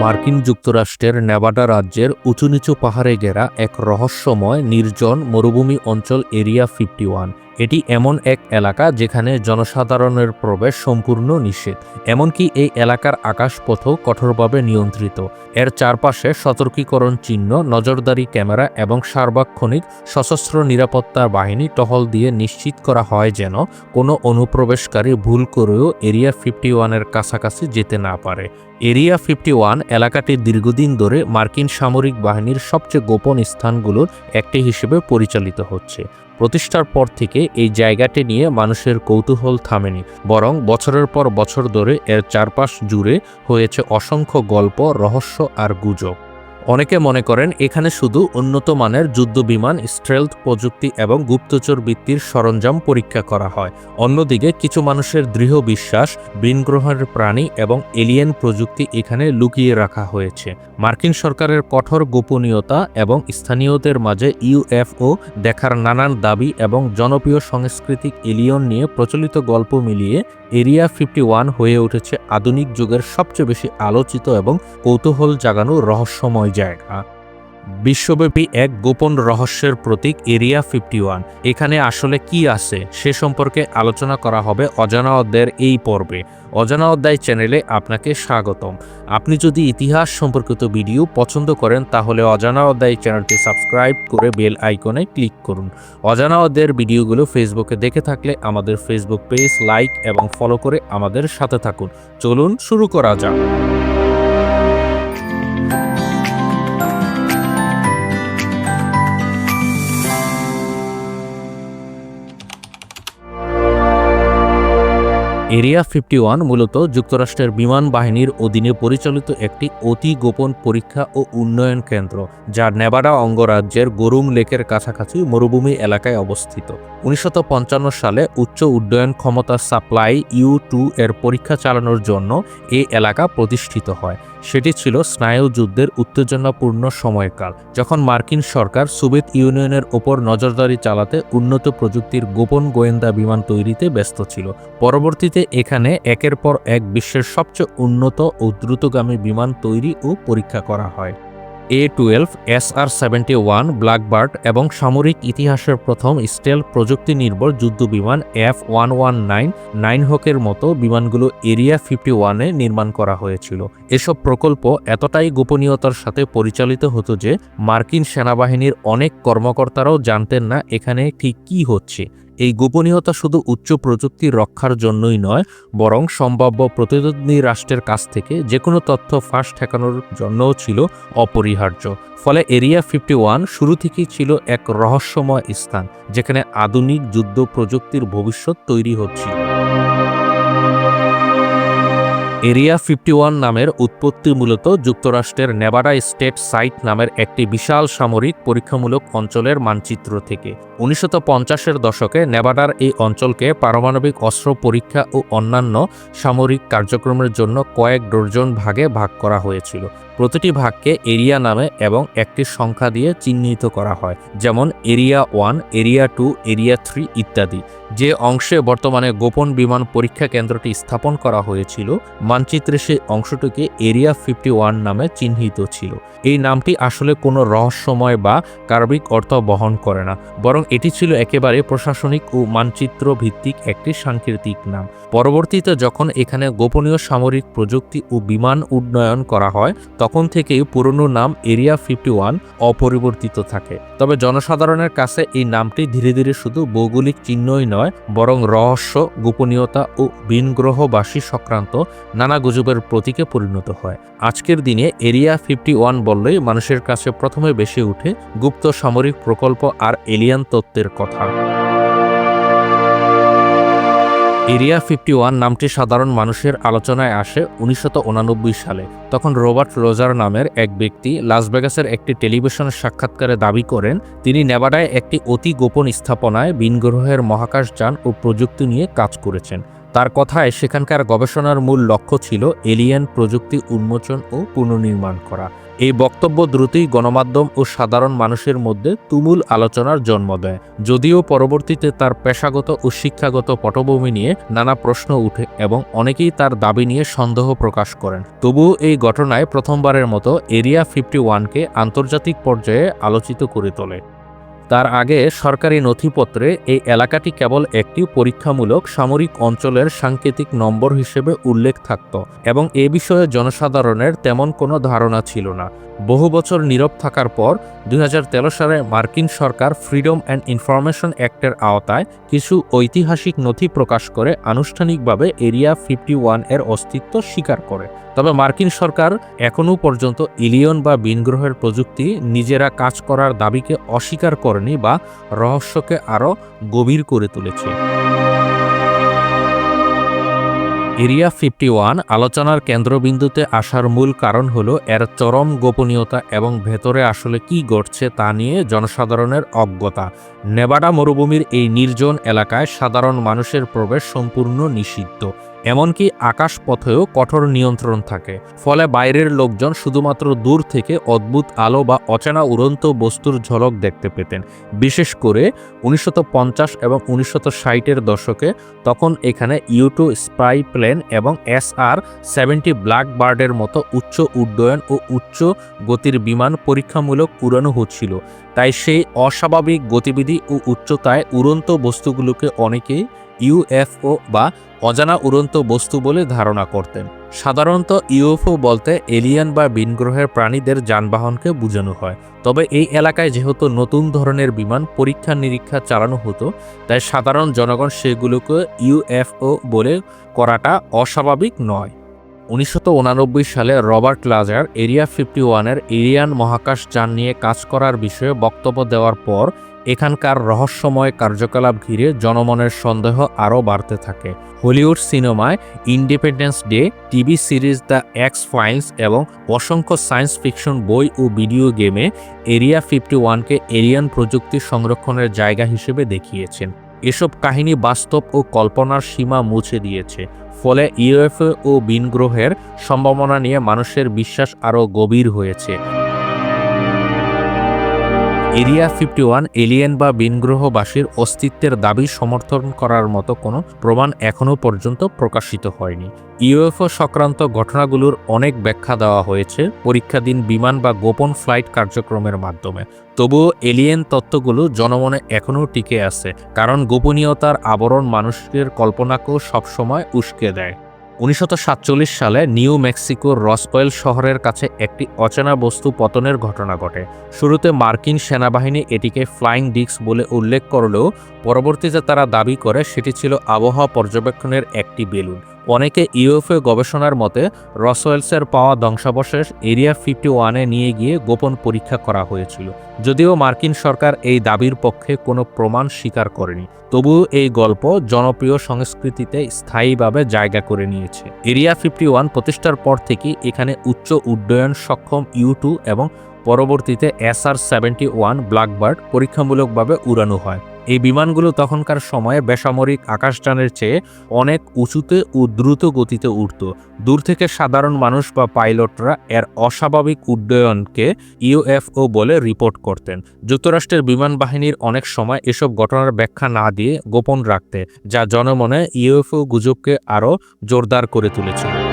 মার্কিন যুক্তরাষ্ট্রের নেভাডা রাজ্যের উঁচু নিচু পাহাড়ে ঘেরা এক রহস্যময়, নির্জন মরুভূমি অঞ্চল এরিয়া ফিফটি ওয়ান। এটি এমন এক এলাকা যেখানে জনসাধারণের প্রবেশ সম্পূর্ণ নিষেধ, এমনকি এই এলাকার আকাশপথও কঠোরভাবে নিয়ন্ত্রিত। এর চারপাশে সতর্কীকরণ চিহ্ন, নজরদারি ক্যামেরা এবং সার্বক্ষণিক সশস্ত্র নিরাপত্তা বাহিনী টহল দিয়ে নিশ্চিত করা হয় যেন কোনো অনুপ্রবেশকারী ভুল করেও এরিয়া ফিফটি ওয়ানের কাছাকাছি যেতে না পারে। এরিয়া ফিফটি ওয়ান এলাকাটি দীর্ঘদিন ধরে মার্কিন সামরিক বাহিনীর সবচেয়ে গোপন স্থানগুলোর একটি হিসেবে পরিচালিত হচ্ছে। প্রতিষ্ঠার পর থেকে এই জায়গাটি নিয়ে মানুষের কৌতূহল থামেনি, বরং বছরের পর বছর ধরে এর চারপাশ জুড়ে হয়েছে অসংখ্য গল্প, রহস্য আর গুজব। অনেকে মনে করেন এখানে শুধু উন্নত মানের যুদ্ধ বিমান স্ট্রেলথ প্রযুক্তি এবং গুপ্তচর বৃত্তির সরঞ্জাম পরীক্ষা করা হয়। অন্যদিকে কিছু মানুষের দৃঢ় বিশ্বাস ভিনগ্রহের প্রাণী এবং এলিয়েন প্রযুক্তি এখানে লুকিয়ে রাখা হয়েছে। মার্কিন সরকারের কঠোর গোপনীয়তা এবং স্থানীয়দের মাঝে ইউএফও দেখার নানান দাবি এবং জনপ্রিয় সাংস্কৃতিক এলিয়ন নিয়ে প্রচলিত গল্প মিলিয়ে এরিয়া ফিফটি ওয়ান হয়ে উঠেছে আধুনিক যুগের সবচেয়ে বেশি আলোচিত এবং কৌতূহল জাগানো রহস্যময় জায়গা। বিশ্বব্যাপী এক গোপন রহস্যের প্রতীক এরিয়া ফিফটি ওয়ান এখানে আসলে কি আছে সে সম্পর্কে আলোচনা করা হবে অজানা অধ্যায়ের এই পর্বে। অজানা অধ্যায় চ্যানেলে আপনাকে স্বাগতম। আপনি যদি ইতিহাস সম্পর্কিত ভিডিও পছন্দ করেন, তাহলে অজানা অধ্যায় চ্যানেলটি সাবস্ক্রাইব করে বেল আইকনে ক্লিক করুন। অজানা অধ্যায়ের ভিডিওগুলো ফেসবুকে দেখে থাকলে আমাদের ফেসবুক পেজ লাইক এবং ফলো করে আমাদের সাথে থাকুন। চলুন শুরু করা যাক। এরিয়া ফিফটি ওয়ান মূলত যুক্তরাষ্ট্রের বিমান বাহিনীর অধীনে পরিচালিত একটি অতি গোপন পরীক্ষা ও উন্নয়ন কেন্দ্র, যা নেভাডা অঙ্গরাজ্যের গরুম লেকের কাছাকাছি মরুভূমি এলাকায় অবস্থিত। উনিশশো পঞ্চান্ন সালে উচ্চ উড্ডয়ন ক্ষমতা সাপ্লাই ইউ টু এর পরীক্ষা চালানোর জন্য এ এলাকা প্রতিষ্ঠিত হয়। সেটি ছিল স্নায়ু যুদ্ধের উত্তেজনাপূর্ণ সময়কাল, যখন মার্কিন সরকার সোভিয়েত ইউনিয়নের ওপর নজরদারি চালাতে উন্নত প্রযুক্তির গোপন গোয়েন্দা বিমান তৈরিতে ব্যস্ত ছিল। পরবর্তীতে এখানে একের পর এক বিশ্বের সবচেয়ে উন্নত ও দ্রুতগামী বিমান তৈরি ও পরীক্ষা করা হয়। A twelve S R seventy one blackbird এবং সামরিক ইতিহাসের প্রথম স্টেল প্রযুক্তি নির্ভর যুদ্ধবিমান F one one nine nine হকের মতো বিমানগুলো এরিয়া ফিফটি ওয়ানে নির্মাণ করা হয়েছিল। এসব প্রকল্প এতটাই গোপনীয়তার সাথে পরিচালিত হতো যে মার্কিন সেনাবাহিনীর অনেক কর্মকর্তারাও জানতেন না এখানে ঠিক কী হচ্ছে। এই গোপনীয়তা শুধু উচ্চ প্রযুক্তি রক্ষার জন্যই নয়, বরং সম্ভাব্য প্রতিদ্বন্দ্বী রাষ্ট্রের কাছ থেকে যে কোনো তথ্য ফাঁস ঠেকানোর জন্যও ছিল অপরিহার্য। ফলে এরিয়া ফিফটি ওয়ান শুরু থেকেই ছিল এক রহস্যময় স্থান, যেখানে আধুনিক যুদ্ধ প্রযুক্তির ভবিষ্যৎ তৈরি হচ্ছিল। এরিয়া ফিফটি ওয়ান নামের উৎপত্তি মূলত যুক্তরাষ্ট্রের নেভাডা স্টেট সাইট নামের একটি বিশাল সামরিক পরীক্ষামূলক অঞ্চলের মানচিত্র থেকে। উনিশশো পঞ্চাশের দশকে নেভাডার এই অঞ্চলকে পারমাণবিক অস্ত্র পরীক্ষা ও অন্যান্য সামরিক কার্যক্রমের জন্য কয়েক ডর্জন ভাগে ভাগ করা হয়েছিল। প্রতিটি ভাগকে এরিয়া নামে এবং একটি সংখ্যা দিয়ে চিহ্নিত করা হয়, যেমন area one, area two, area three ইত্যাদি। যে অংশে বর্তমানে গোপন বিমান পরীক্ষা কেন্দ্রটি স্থাপন করা হয়েছিল, মানচিত্রে সেই অংশটিকে এরিয়া ফিফটি ওয়ান নামে চিহ্নিত ছিল। এই নামটি আসলে কোনো রহস্যময় বা কার্বিক অর্থ বহন করে না, বরং এটি ছিল একেবারে প্রশাসনিক ও মানচিত্র ভিত্তিক একটি সাংকেতিক নাম। পরবর্তীতে যখন এখানে গোপনীয় সামরিক প্রযুক্তি ও বিমান উন্নয়ন করা হয় থেকেই পুরনো নাম এরিয়া ফিফটি ওয়ান অপরিবর্তিত থাকে। তবে জনসাধারণের কাছে এই নামটি ধীরে ধীরে শুধু ভৌগোলিক চিহ্নই নয়, বরং রহস্য, গোপনীয়তা ও ভিনগ্রহবাসী সংক্রান্ত নানা গুজবের প্রতীকে পরিণত হয়। আজকের দিনে এরিয়া ফিফটি ওয়ান বললেই মানুষের কাছে প্রথমে বেশি উঠে গুপ্ত সামরিক প্রকল্প আর এলিয়ান তত্ত্বের কথা। এরিয়া ফিফটি ওয়ান নামটি সাধারণ মানুষের আলোচনায় আসে উনিশশো সালে। তখন রোবার্ট রোজার নামের এক ব্যক্তি লাস ভেগাসের একটি টেলিভিশন সাক্ষাৎকারে দাবি করেন, তিনি নেভাডায় একটি অতি গোপন স্থাপনায় ভিনগ্রহের মহাকাশযান ও প্রযুক্তি নিয়ে কাজ করেছেন। তার কথায় সেখানকার গবেষণার মূল লক্ষ্য ছিল এলিয়েন প্রযুক্তি উন্মোচন ও পুনর্নির্মাণ করা। এই বক্তব্য দ্রুতই গণমাধ্যম ও সাধারণ মানুষের মধ্যে তুমুল আলোচনার জন্ম দেয়। যদিও পরবর্তীতে তার পেশাগত ও শিক্ষাগত পটভূমি নিয়ে নানা প্রশ্ন উঠে এবং অনেকেই তার দাবি নিয়ে সন্দেহ প্রকাশ করেন। তবুও এই ঘটনায় প্রথমবারের মতো এরিয়া ফিফটি ওয়ানকে আন্তর্জাতিক পর্যায়ে আলোচিত করে তোলে। তার আগে সরকারি নথিপত্রে এই এলাকাটি কেবল একটি পরীক্ষামূলক সামরিক অঞ্চলের সাংকেতিক নম্বর হিসেবে উল্লেখ থাকত এবং এ বিষয়ে জনসাধারণের তেমন কোনো ধারণা ছিল না। বহু বছর নীরব থাকার পর দুই হাজার তেরো সালে মার্কিন সরকার ফ্রিডম অ্যান্ড ইনফরমেশন অ্যাক্টের আওতায় কিছু ঐতিহাসিক নথি প্রকাশ করে আনুষ্ঠানিকভাবে এরিয়া ফিফটি এর অস্তিত্ব স্বীকার করে। তবে মার্কিন সরকার এখনও পর্যন্ত ইলিয়ন বা বিনগ্রহের প্রযুক্তি নিজেরা কাজ করার দাবিকে অস্বীকার করেনি বা রহস্যকে আরও গভীর করে তুলেছে। এরিয়া ফিফটি ওয়ান আলোচনার কেন্দ্রবিন্দুতে আসার মূল কারণ হলো এর চরম গোপনীয়তা এবং ভেতরে আসলে কি ঘটছে তা নিয়ে জনসাধারণের অজ্ঞতা। নেবাডা মরুভূমির এই নির্জন এলাকায় সাধারণ মানুষের প্রবেশ সম্পূর্ণ নিষিদ্ধ। এমনকি আকাশপথেও কঠোর নিয়ন্ত্রণ থাকে, ফলে বাইরের লোকজন শুধুমাত্র দূর থেকে অদ্ভুত আলো বা অচেনা উড়ন্ত বস্তুর ঝলক দেখতে পেতেন। বিশেষ করে উনিশশো পঞ্চাশ এবং উনিশশো ষাটের দশকে, তখন এখানে ইউটু স্পাই প্লেন এবং এস আর সেভেন্টি ব্ল্যাক বার্ডের মতো উচ্চ উড্ডয়ন ও উচ্চ গতির বিমান পরীক্ষামূলক উড়ানো হচ্ছিল। তাই সেই অস্বাভাবিক গতিবিধি ও উচ্চতায় উড়ন্ত বস্তুগুলোকে অনেকেই ইউএফও বা অজানা উড়ন্ত বস্তু বলে ধারণা করতেন। সাধারণত ইউএফও বলতে এলিয়ান বা বিনগ্রহের প্রাণীদের যানবাহনকে বোঝানো হয়। তবে এই এলাকায় যেহেতু নতুন ধরনের বিমান পরীক্ষা নিরীক্ষা চালানো হতো, তাই সাধারণ জনগণ সেগুলোকে ইউএফও বলে করাটা অস্বাভাবিক নয়। উনিশশো সালে রবার্ট লাজার এরিয়া ফিফটি ওয়ানের এরিয়ান মহাকাশ যান নিয়ে কাজ করার বিষয়ে বক্তব্য দেওয়ার পর এখানকার রহস্যময় কার্যকলাপ ঘিরে জনমনের সন্দেহ আরও বাড়তে থাকে। হলিউড সিনেমায় independence day, TV series the X files এবং অসংখ্য সায়েন্স ফিকশন বই ও ভিডিও গেমে এরিয়া ফিফটি ওয়ানকে এরিয়ান প্রযুক্তি সংরক্ষণের জায়গা হিসেবে দেখিয়েছেন। এসব কাহিনী বাস্তব ও কল্পনার সীমা মুছে দিয়েছে। ফলে ইউএফএ ও বিনগ্রহের সম্ভাবনা নিয়ে মানুষের বিশ্বাস আরও গভীর হয়েছে। এরিয়া ফিফটি ওয়ান এলিয়েন বা বিনগ্রহবাসীর অস্তিত্বের দাবি সমর্থন করার মতো কোনো প্রমাণ এখনও পর্যন্ত প্রকাশিত হয়নি। ইউএফও সংক্রান্ত ঘটনাগুলোর অনেক ব্যাখ্যা দেওয়া হয়েছে পরীক্ষাধীন বিমান বা গোপন ফ্লাইট কার্যক্রমের মাধ্যমে। তবুও এলিয়েন তত্ত্বগুলো জনমনে এখনও টিকে আছে, কারণ গোপনীয়তার আবরণ মানুষের কল্পনাকেও সবসময় উস্কে দেয়। উনিশশো সাতচল্লিশ সালে নিউ মেক্সিকোর রসপয়েল শহরের কাছে একটি অচেনা বস্তু পতনের ঘটনা ঘটে। শুরুতে মার্কিন সেনাবাহিনী এটিকে ফ্লাইং ডিস্ক বলে উল্লেখ করলেও পরবর্তীতে তারা দাবি করে সেটি ছিল আবহাওয়া পর্যবেক্ষণের একটি বেলুন। অনেকে ইউএফএ গবেষণার মতে রসওয়েলসের পাওয়া ধ্বংসাবশেষ এরিয়া ফিফটি ওয়ানে নিয়ে গিয়ে গোপন পরীক্ষা করা হয়েছিল, যদিও মার্কিন সরকার এই দাবির পক্ষে কোনো প্রমাণ স্বীকার করেনি। তবুও এই গল্প জনপ্রিয় সংস্কৃতিতে স্থায়ীভাবে জায়গা করে নিয়েছে। এরিয়া ফিফটি ওয়ান প্রতিষ্ঠার পর থেকেই এখানে উচ্চ উড্ডয়ন সক্ষম ইউ টু এবং পরবর্তীতে এসআর সেভেন্টি ওয়ান ব্ল্যাকবার্ড পরীক্ষামূলকভাবে উড়ানো হয়। এই বিমানগুলো তখনকার সময়ে বেসামরিক আকাশযানের চেয়ে অনেক উঁচুতে ও দ্রুত গতিতে উঠত দূর থেকে সাধারণ মানুষ বা পাইলটরা এর অস্বাভাবিক উড্ডয়নকে ইউএফও বলে রিপোর্ট করতেন। যুক্তরাষ্ট্রের বিমান বাহিনীর অনেক সময় এসব ঘটনার ব্যাখ্যা না দিয়ে গোপন রাখতে, যা জনমনে ইউএফও গুজবকে আরও জোরদার করে তুলেছিল।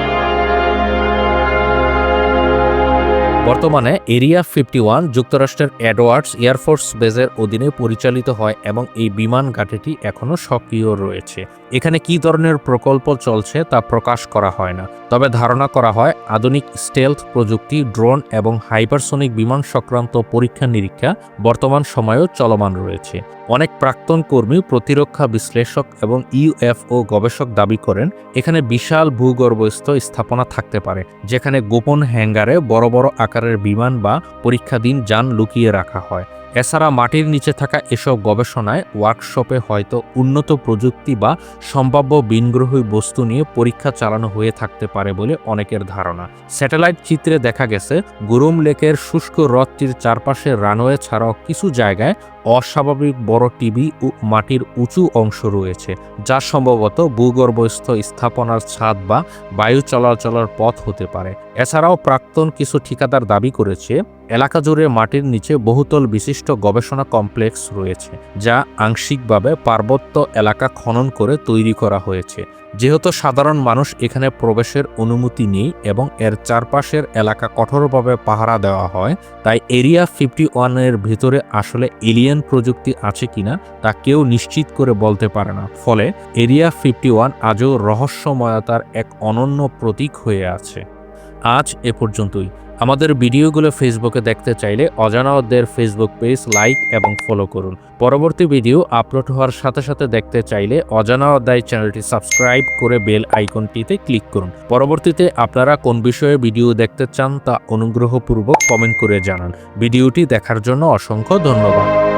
বর্তমানে এরিয়া ফিফটি ওয়ান যুক্তরাষ্ট্রের অ্যাডওয়ার্ডস এয়ারফোর্স বেজের অধীনে পরিচালিত হয় এবং এই বিমান ঘাটিটি এখনও সক্রিয় রয়েছে। এখানে কি ধরনের প্রকল্প চলছে তা প্রকাশ করা হয় না। তবে ধারণা করা হয়, আধুনিক স্টেলথ প্রযুক্তি, ড্রোন এবং হাইপারসোনিক বিমান সংক্রান্ত পরীক্ষা নিরীক্ষা বর্তমান সময়েও চলমান রয়েছে। অনেক প্রাক্তন কর্মী প্রতিরক্ষা বিশ্লেষক এবং ইউএফও গবেষক দাবি করেন, এখানে বিশাল ভূগর্ভস্থ স্থাপনা থাকতে পারে, যেখানে গোপন হ্যাঙ্গারে বড় বড় আকারের বিমান বা পরীক্ষাধীন যান লুকিয়ে রাখা হয়। এছাড়া মাটির নিচে থাকা এসব গবেষণায় ওয়ার্কশপে হয়তো উন্নত প্রযুক্তি বা সম্ভাব্য বিনগ্রহী বস্তু নিয়ে পরীক্ষা চালানো হয়ে থাকতে পারে বলে অনেকের ধারণা। স্যাটেলাইট চিত্রে দেখা গেছে, গুরুম লেকের শুষ্ক হ্রদটির চারপাশে রানওয়ে ছাড়াও কিছু জায়গায় অস্বাভাবিক বড় টিভি ও মাটির উঁচু অংশ রয়েছে, যা সম্ভবত ভূগর্ভস্থ স্থাপনার ছাদ বা বায়ু চলাচলের পথ হতে পারে। এছাড়াও প্রাক্তন কিছু ঠিকাদার দাবি করেছে, এলাকা জুড়ে মাটির নিচে বহুতল বিশিষ্ট গবেষণা কমপ্লেক্স রয়েছে, যা আংশিকভাবে পার্বত্য এলাকা খনন করে তৈরি করা হয়েছে। যেহেতু সাধারণ মানুষ এখানে প্রবেশের অনুমতি নেই এবং এর চারপাশের এলাকা কঠোরভাবে পাহারা দেওয়া হয়, তাই এরিয়া ফিফটি ওয়ানের ভিতরে আসলে এলিয়েন প্রযুক্তি আছে কিনা তা কেউ নিশ্চিত করে বলতে পারে না। ফলে এরিয়া ফিফটি ওয়ান আজও রহস্যময়তার এক অনন্য প্রতীক হয়ে আছে। আজ এ পর্যন্তই। আমাদের ভিডিওগুলো ফেসবুকে দেখতে চাইলে অজানাওদের ফেসবুক পেজ লাইক এবং ফলো করুন। পরবর্তী ভিডিও আপলোড হওয়ার সাথে সাথে দেখতে চাইলে অজানা অধ্যায় চ্যানেলটি সাবস্ক্রাইব করে বেল আইকনটিতে ক্লিক করুন। পরবর্তীতে আপনারা কোন বিষয়ে ভিডিও দেখতে চান তা অনুগ্রহপূর্বক কমেন্ট করে জানান। ভিডিওটি দেখার জন্য অসংখ্য ধন্যবাদ।